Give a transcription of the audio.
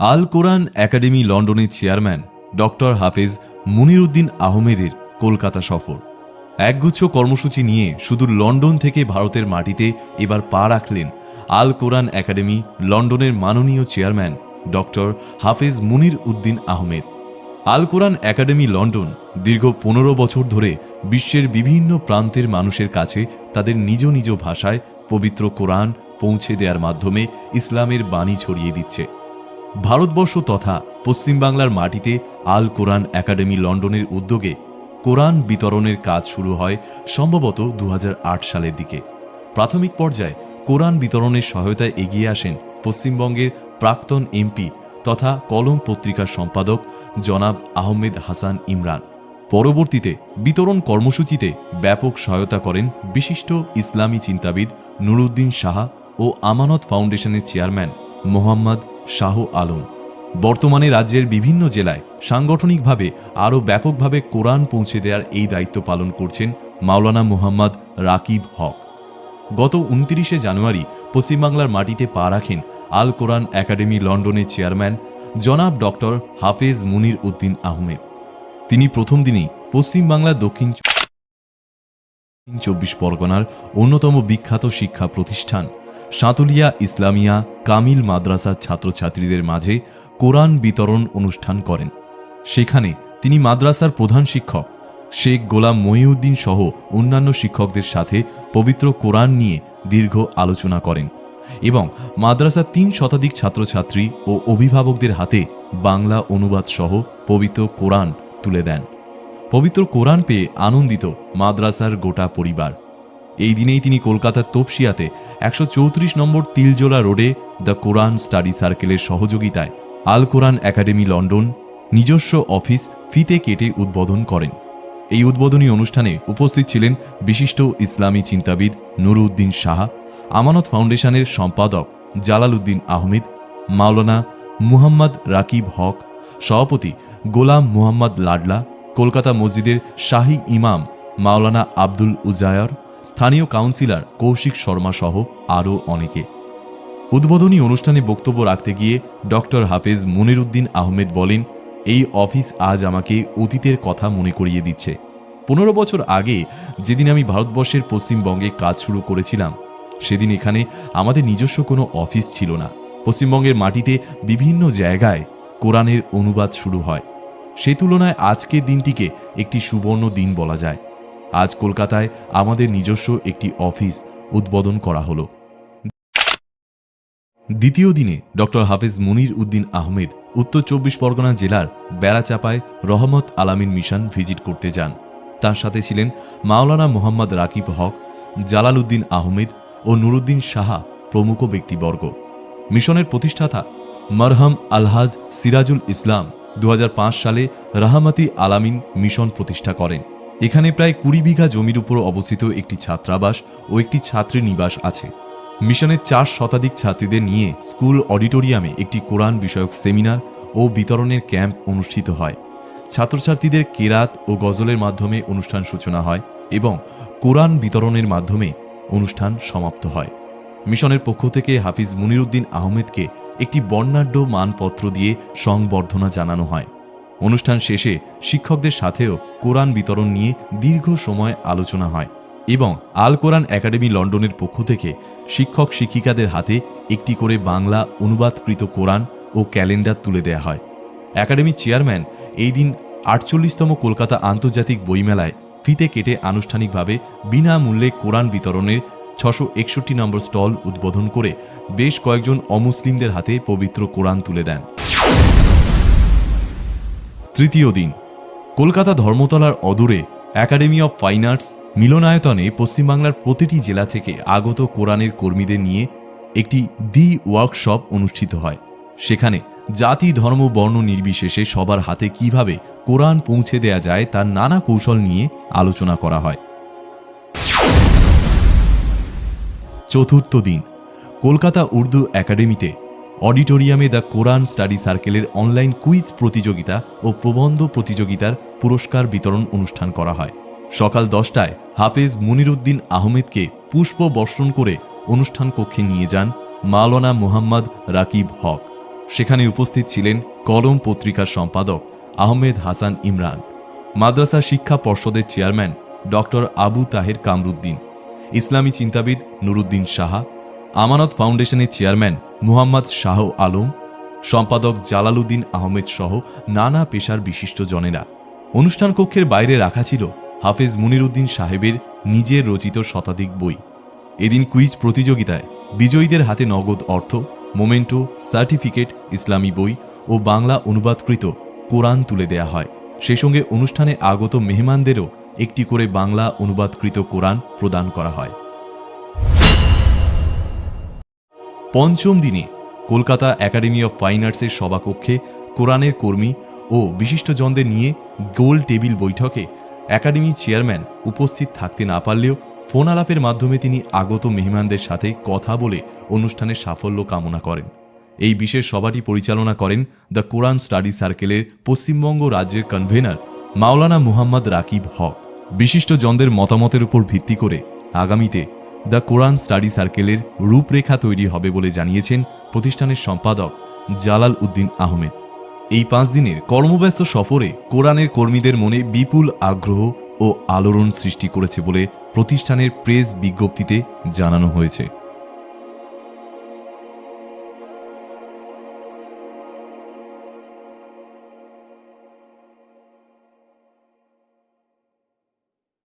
আল Quran Academy লন্ডনের chairman doctor Hafez মুনিরুদ্দিন আহমেদের কলকাতা সফর। একগুচ্ছ কর্মসূচি নিয়ে শুধু লন্ডন থেকে ভারতের মাটিতে এবার পা রাখলেন আল কোরআন একাডেমি লন্ডনের মাননীয় chairman doctor Hafez Munir Uddin Ahmed. Al Quran Academy London দীর্ঘ পনেরো বছর ধরে বিশ্বের বিভিন্ন প্রান্তের মানুষের কাছে তাদের নিজ নিজ ভাষায় পবিত্র কোরআন পৌঁছে দেওয়ার মাধ্যমে ইসলামের বাণী ছড়িয়ে দিচ্ছে। ভারতবর্ষ তথা পশ্চিমবাংলার মাটিতে আল কোরআন একাডেমি লন্ডনের উদ্যোগে কোরআন বিতরণের কাজ শুরু হয় সম্ভবত দু হাজার আট সালের দিকে। প্রাথমিক পর্যায়ে কোরআন বিতরণের সহায়তায় এগিয়ে আসেন পশ্চিমবঙ্গের প্রাক্তন এমপি তথা কলম পত্রিকার সম্পাদক জনাব আহমেদ হাসান ইমরান। পরবর্তীতে বিতরণ কর্মসূচিতে ব্যাপক সহায়তা করেন বিশিষ্ট ইসলামী চিন্তাবিদ নুরুদ্দিন সাহা ও আমানত ফাউন্ডেশনের চেয়ারম্যান মোহাম্মদ শাহ আলম। বর্তমানে রাজ্যের বিভিন্ন জেলায় সাংগঠনিকভাবে আরও ব্যাপকভাবে কোরআন পৌঁছে দেওয়ার এই দায়িত্ব পালন করছেন মাওলানা মোহাম্মদ রাকিব হক। গত উনত্রিশে জানুয়ারি পশ্চিমবাংলার মাটিতে পা রাখেন আল কোরআন একাডেমি লন্ডনের চেয়ারম্যান জনাব ডক্টর হাফেজ মুনির উদ্দিন আহমেদ। তিনি প্রথম দিনেই পশ্চিমবাংলার দক্ষিণ চব্বিশ পরগনার অন্যতম বিখ্যাত শিক্ষা প্রতিষ্ঠান সাঁতুলিয়া ইসলামিয়া কামিল মাদ্রাসার ছাত্রছাত্রীদের মাঝে কোরআন বিতরণ অনুষ্ঠান করেন। সেখানে তিনি মাদ্রাসার প্রধান শিক্ষক, শেখ গোলাম মহিউদ্দিন সহ অন্যান্য শিক্ষকদের সাথে পবিত্র কোরআন নিয়ে দীর্ঘ আলোচনা করেন এবং মাদ্রাসার তিন শতাধিক ছাত্রছাত্রী ও অভিভাবকদের হাতে বাংলা অনুবাদ সহ পবিত্র কোরআন তুলে দেন। পবিত্র কোরআন পেয়ে আনন্দিত মাদ্রাসার গোটা পরিবার। এই দিনেই তিনি কলকাতার তোপসিয়াতে একশো চৌত্রিশ নম্বর তিলজোলা রোডে দ্য কোরআন স্টাডি সার্কেলের সহযোগিতায় আল কোরআন একাডেমি লন্ডন নিজস্ব অফিস ফিতে কেটে উদ্বোধন করেন। এই উদ্বোধনী অনুষ্ঠানে উপস্থিত ছিলেন বিশিষ্ট ইসলামী চিন্তাবিদ নুরুদ্দিন শাহ আমানত ফাউন্ডেশনের সম্পাদক জালালউদ্দিন আহমেদ, মাওলানা মুহাম্মদ রাকিব হক, সভাপতি গোলাম মুহাম্মদ লাডলা, কলকাতা মসজিদের শাহী ইমাম মাওলানা আব্দুল উজায়র স্থানীয় কাউন্সিলর কৌশিক শর্মা সহ আরও অনেকে। উদ্বোধনী অনুষ্ঠানে বক্তব্য রাখতে গিয়ে ডক্টর হাফেজ মনিরুদ্দিন আহমেদ বলেন, এই অফিস আজ আমাকে অতীতের কথা মনে করিয়ে দিচ্ছে। পনেরো বছর আগে যেদিন আমি ভারতবর্ষের পশ্চিমবঙ্গে কাজ শুরু করেছিলাম, সেদিন এখানে আমাদের নিজস্ব কোনো অফিস ছিল না। পশ্চিমবঙ্গের মাটিতে বিভিন্ন জায়গায় কোরআনের অনুবাদ শুরু হয়। সে তুলনায় আজকের দিনটিকে একটি সুবর্ণ দিন বলা যায়। আজ কলকাতায় আমাদের নিজস্ব একটি অফিস উদ্বোধন করা হলো। দ্বিতীয় দিনে ডক্টর হাফেজ মুনির উদ্দিন আহমেদ উত্তর চব্বিশ পরগনা জেলার বেড়াচাপায় রহমত আলামিন মিশন ভিজিট করতে যান। তার সাথে ছিলেন মাওলানা মোহাম্মদ রাকিব হক, জালাল উদ্দিন আহমেদ ও নুরুদ্দিন সাহা প্রমুখ ব্যক্তিবর্গ। মিশনের প্রতিষ্ঠাতা মারহাম আলহাজ সিরাজুল ইসলাম দু হাজার পাঁচ সালে রাহামাতি আলামিন মিশন প্রতিষ্ঠা করেন। এখানে প্রায় কুড়ি বিঘা জমির উপর অবস্থিত একটি ছাত্রাবাস ও একটি ছাত্রী নিবাস আছে। মিশনের চার শতাধিক ছাত্রীদের নিয়ে স্কুল অডিটোরিয়ামে একটি কোরআন বিষয়ক সেমিনার ও বিতরণের ক্যাম্প অনুষ্ঠিত হয়। ছাত্রছাত্রীদের কেরাত ও গজলের মাধ্যমে অনুষ্ঠান সূচনা হয় এবং কোরআন বিতরণের মাধ্যমে অনুষ্ঠান সমাপ্ত হয়। মিশনের পক্ষ থেকে হাফিজ মুনিরুদ্দিন আহমেদকে একটি বর্ণাঢ্য মানপত্র দিয়ে সংবর্ধনা জানানো হয়। অনুষ্ঠান শেষে শিক্ষকদের সাথেও কোরআন বিতরণ নিয়ে দীর্ঘ সময় আলোচনা হয় এবং আল কোরআন একাডেমি লন্ডনের পক্ষ থেকে শিক্ষক শিক্ষিকাদের হাতে একটি করে বাংলা অনুবাদকৃত কোরআন ও ক্যালেন্ডার তুলে দেয়া হয়। একাডেমি চেয়ারম্যান এই দিন আটচল্লিশতম কলকাতা আন্তর্জাতিক বইমেলায় ফিতে কেটে আনুষ্ঠানিকভাবে বিনামূল্যে কোরআন বিতরণের ছশো একষট্টি নম্বর স্টল উদ্বোধন করে বেশ কয়েকজন অমুসলিমদের হাতে পবিত্র কোরআন তুলে দেন। তৃতীয় দিন। কলকাতা ধর্মতলার অদূরে একাডেমি অফ ফাইন আর্টস মিলনায়তনে পশ্চিমবাংলার প্রতিটি জেলা থেকে আগত কোরআনের কর্মীদের নিয়ে একটি দি ওয়ার্কশপ অনুষ্ঠিত হয়। সেখানে জাতি, ধর্ম, বর্ণ নির্বিশেষে সবার হাতে কীভাবে কোরআন পৌঁছে দেয়া যায় তার নানা কৌশল নিয়ে আলোচনা করা হয়। চতুর্থ দিন। কলকাতা উর্দু একাডেমিতে অডিটোরিয়ামে দ্য কোরআন স্টাডি সার্কেলের অনলাইন কুইজ প্রতিযোগিতা ও প্রবন্ধ প্রতিযোগিতার পুরস্কার বিতরণ অনুষ্ঠান করা হয়। সকাল দশটায় হাফেজ মুনিরুদ্দিন আহমেদকে পুষ্প বর্ষণ করে অনুষ্ঠান কক্ষে নিয়ে যান মাওলানা মুহাম্মদ রাকিব হক। সেখানে উপস্থিত ছিলেন কলম পত্রিকার সম্পাদক আহমেদ হাসান ইমরান, মাদ্রাসা শিক্ষা পর্ষদের চেয়ারম্যান ডক্টর আবু তাহের কামরুদ্দিন, ইসলামী চিন্তাবিদ নুরুদ্দিন সাহা, আমানত ফাউন্ডেশনের চেয়ারম্যান মুহাম্মদ শাহ আলম, সম্পাদক জালালউদ্দিন আহমেদ সহ নানা পেশার বিশিষ্ট জনেরা। অনুষ্ঠান কক্ষের বাইরে রাখা ছিল হাফেজ মুনিরুদ্দিন সাহেবের নিজের রচিত শতাধিক বই। এদিন কুইজ প্রতিযোগিতায় বিজয়ীদের হাতে নগদ অর্থ, মোমেন্টো, সার্টিফিকেট, ইসলামী বই ও বাংলা অনুবাদকৃত কোরআন তুলে দেয়া হয়। সেই সঙ্গে অনুষ্ঠানে আগত মেহমানদেরও একটি করে বাংলা অনুবাদকৃত কোরআন প্রদান করা হয়। পঞ্চম দিনে কলকাতা একাডেমি অফ ফাইন আর্টসের সভাকক্ষে কোরআনের কর্মী ও বিশিষ্টজনদের নিয়ে গোল টেবিল বৈঠকে একাডেমির চেয়ারম্যান উপস্থিত থাকতে না পারলেও ফোন আলাপের মাধ্যমে তিনি আগত মেহমানদের সাথে কথা বলে অনুষ্ঠানের সাফল্য কামনা করেন। এই বিশেষ সভাটি পরিচালনা করেন দ্য কোরআন স্টাডি সার্কেলের পশ্চিমবঙ্গ রাজ্যের কনভেনার মাওলানা মুহাম্মদ রাকিব হক। বিশিষ্টজনদের মতামতের উপর ভিত্তি করে আগামীতে দ্য কোরআন স্টাডি সার্কেলের রূপরেখা তৈরি হবে বলে জানিয়েছেন প্রতিষ্ঠানের সম্পাদক জালাল উদ্দিন আহমেদ। এই পাঁচ দিনের কর্মব্যস্ত সফরে কোরআনের কর্মীদের মনে বিপুল আগ্রহ ও আলোড়ন সৃষ্টি করেছে বলে প্রতিষ্ঠানের প্রেস বিজ্ঞপ্তিতে জানানো হয়েছে।